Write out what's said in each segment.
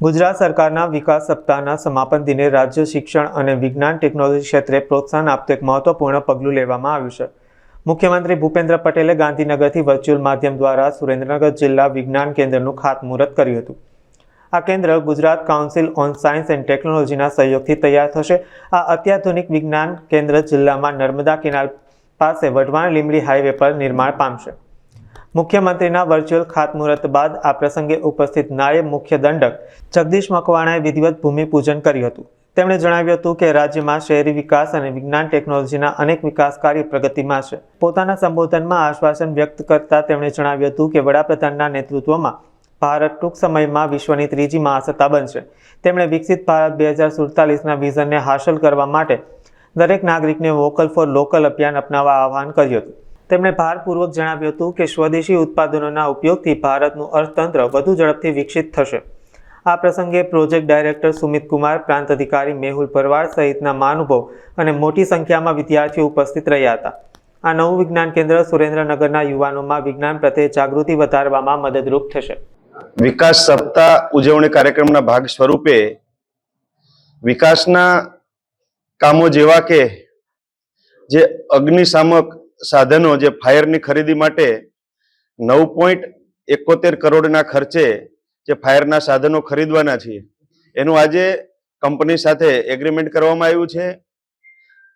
ગુજરાત સરકારના વિકાસ સપ્તાહના સમાપન દિને રાજ્ય શિક્ષણ અને વિજ્ઞાન ટેકનોલોજી ક્ષેત્રે પ્રોત્સાહન આપતું એક મહત્વપૂર્ણ પગલું લેવામાં આવ્યું છે. મુખ્યમંત્રી ભૂપેન્દ્ર પટેલે ગાંધીનગરથી વર્ચ્યુઅલ માધ્યમ દ્વારા સુરેન્દ્રનગર જિલ્લા વિજ્ઞાન કેન્દ્રનું ખાતમુહૂર્ત કર્યું હતું. આ કેન્દ્ર Gujarat council on science and ટેકનોલોજીના સહયોગથી તૈયાર થશે. આ અત્યાધુનિક વિજ્ઞાન કેન્દ્ર જિલ્લામાં નર્મદા કેનાલ પાસે વઢવાણ લીમડી હાઈવે પર નિર્માણ પામશે. મુખ્યમંત્રીના વર્ચ્યુઅલ ખાતમુહૂર્ત બાદ આ પ્રસંગે ઉપસ્થિત નાયબ મુખ્ય દંડક જગદીશ મકવાણાએ વિધિવત ભૂમિપૂજન કર્યું હતું. તેમણે જણાવ્યું હતું કે રાજ્યમાં શહેરી વિકાસ અને વિજ્ઞાન ટેકનોલોજીના અનેક વિકાસ કાર્ય પ્રગતિમાં છે. પોતાના સંબોધનમાં આશ્વાસન વ્યક્ત કરતા તેમણે જણાવ્યું હતું કે વડાપ્રધાનના નેતૃત્વમાં ભારત ટૂંક સમયમાં વિશ્વની ત્રીજી મહાસત્તા બનશે. તેમણે વિકસિત ભારત બે હજાર સુડતાલીસના વિઝનને હાંસલ કરવા માટે દરેક નાગરિકને વોકલ ફોર લોકલ અભિયાન અપનાવવા આહવાન કર્યું હતું. તેમણે ભારપૂર્વક જણાવ્યું હતું કે સ્વદેશી ઉત્પાદનોના ઉપયોગથી ભારતનું અર્થતંત્ર વધુ ઝડપથી વિકસિત થશે. આ પ્રસંગે પ્રોજેક્ટ ડાયરેક્ટર સુમિત કુમાર, પ્રાંત અધિકારી મેહુલ પરવાર સહિતના મહાનુભાવ અને મોટી સંખ્યામાં વિદ્યાર્થીઓ ઉપસ્થિત રહ્યા હતા. આ નવું વિજ્ઞાન કેન્દ્ર સુરેન્દ્રનગરના યુવાનોમાં વિજ્ઞાન પ્રત્યે જાગૃતિ વધારવામાં મદદરૂપ થશે. વિકાસ સપ્તાહ ઉજવણી કાર્યક્રમના ભાગ સ્વરૂપે વિકાસના કામો જેવા કે જે અગ્નિશામક સાધનો જે ફાયરની ખરીદી માટે નવ પોઈન્ટ એકોતેર કરોડના ખર્ચે જે ફાયરના સાધનો ખરીદવાના છે એનું આજે કંપની સાથે એગ્રીમેન્ટ કરવામાં આવ્યું છે.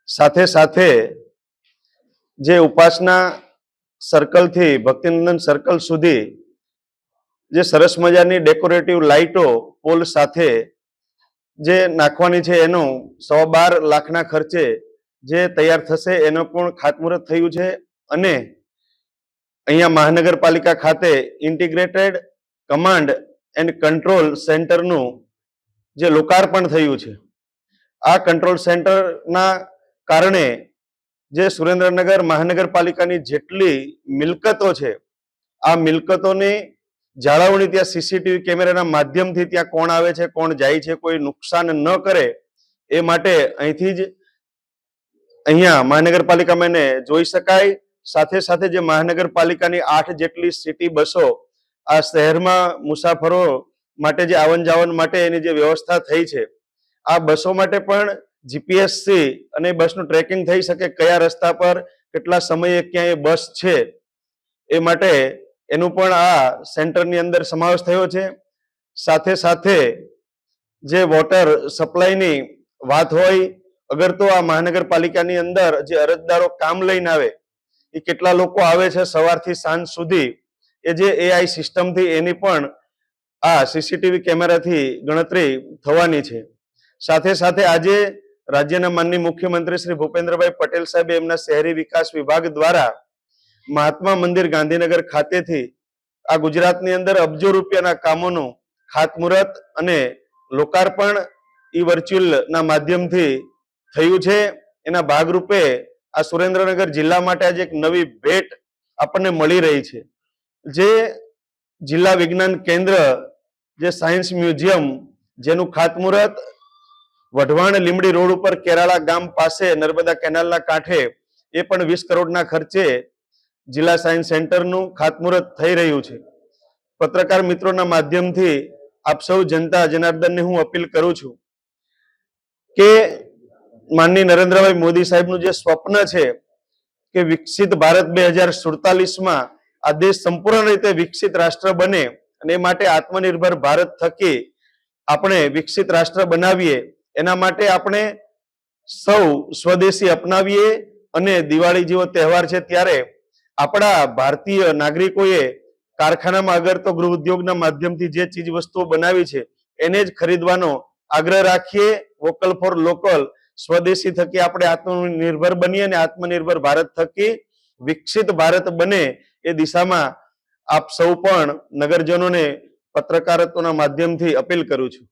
સાથે સાથે જે ઉપાસના સર્કલથી ભક્તિનંદન સર્કલ સુધી જે સરસ મજાની ડેકોરેટિવ લાઇટો પોલ સાથે જે નાખવાની છે, એનું સવા બાર લાખના ખર્ચે જે તૈયાર થશે એનો પણ ખાતમુહૂર્ત થયું છે અને અહીંયા મહાનગરપાલિકા ખાતે ઇન્ટિગ્રેટેડ કમાન્ડ એન્ડ કંટ્રોલ સેન્ટરનું જે લોકાર્પણ થયું છે. આ કંટ્રોલ સેન્ટરના કારણે જે સુરેન્દ્રનગર મહાનગરપાલિકાની જેટલી મિલકતો છે, આ મિલકતોની જાળવણી ત્યાં સીસીટીવી કેમેરાના માધ્યમથી ત્યાં કોણ આવે છે, કોણ જાય છે, કોઈ નુકસાન ન કરે એ માટે અહીંથી જ અહીંયા મહાનગરપાલિકામાં એને જોઈ શકાય. સાથે સાથે જે મહાનગરપાલિકાની આઠ જેટલી સિટી બસો આ શહેરમાં મુસાફરો માટે જે આવન જાવન માટે એની જે વ્યવસ્થા થઈ છે. આ બસો માટે પણ જીપીએસસી અને બસનું ટ્રેકિંગ થઈ શકે કયા રસ્તા પર, કેટલા સમયે ક્યાંય બસ છે. એ માટે એનું પણ આ સેન્ટરની અંદર સમાવેશ થયો છે. સાથે સાથે જે વોટર સપ્લાયની વાત હોય અગર તો આ મહાનગરપાલિકાની અંદર જે અરજદારો કામ લઈને આવે, એ કેટલા લોકો આવે છે સવારથી સાંજ સુધી, એ જે એઆઈ સિસ્ટમથી એની પણ આ સીસીટીવી કેમેરાથી ગણતરી થવાની છે. સાથે સાથે આજે રાજ્યના માનની મુખ્યમંત્રી શ્રી ભૂપેન્દ્રભાઈ પટેલ સાહેબે એમના શહેરી વિકાસ વિભાગ દ્વારા મહાત્મા મંદિર ગાંધીનગર ખાતેથી આ ગુજરાતની અંદર અબજો રૂપિયાના કામોનું ખાતમુહૂર્ત અને લોકાર્પણ ઈ વર્ચ્યુઅલના માધ્યમથી થયું છે. એના ભાગરૂપે આ સુરેન્દ્રનગર જિલ્લા માટે આજે એક નવી ભેટ આપણને મળી રહી છે. જે જિલ્લા વિજ્ઞાન કેન્દ્ર, જે સાયન્સ મ્યુઝિયમ, જેનું ખાતમુહૂર્ત વઢવાણ લીમડી રોડ ઉપર કેરાળા ગામ પાસે નર્મદા કેનાલના કાંઠે એ પણ વીસ કરોડના ખર્ચે જિલ્લા સાયન્સ સેન્ટરનું ખાતમુહૂર્ત થઈ રહ્યું છે. પત્રકાર મિત્રોના માધ્યમથી આપ સૌ જનતા, જનાર્દનને હું અપીલ કરું છું કે માનની નરેન્દ્રભાઈ મોદી સાહેબનું જે સ્વપ્ન છે કે વિકસિત ભારત બે હજાર સુડતાલીસમાં આ દેશ સંપૂર્ણ રીતે વિકસિત રાષ્ટ્ર બને અને એ માટે આત્મનિર્ભર ભારત થકી આપણે વિકસિત રાષ્ટ્ર બનાવીએ, એના માટે આપણે સૌ સ્વદેશી અપનાવીએ અને દિવાળી જેવો તહેવાર છે ત્યારે આપણા ભારતીય નાગરિકોએ કારખાનામાં આગળ તો ગૃહ ઉદ્યોગના માધ્યમથી જે ચીજ વસ્તુઓ બનાવી છે, એને જ ખરીદવાનો આગ્રહ રાખીએ, વોકલ ફોર લોકલ સ્વદેશી થકી આપણે આત્મનિર્ભર બનીએ અને આત્મનિર્ભર ભારત થકી વિકસિત ભારત બને એ દિશામાં આપ સૌ પણ નગરજનોને પત્રકારત્વના માધ્યમથી અપીલ કરું છું.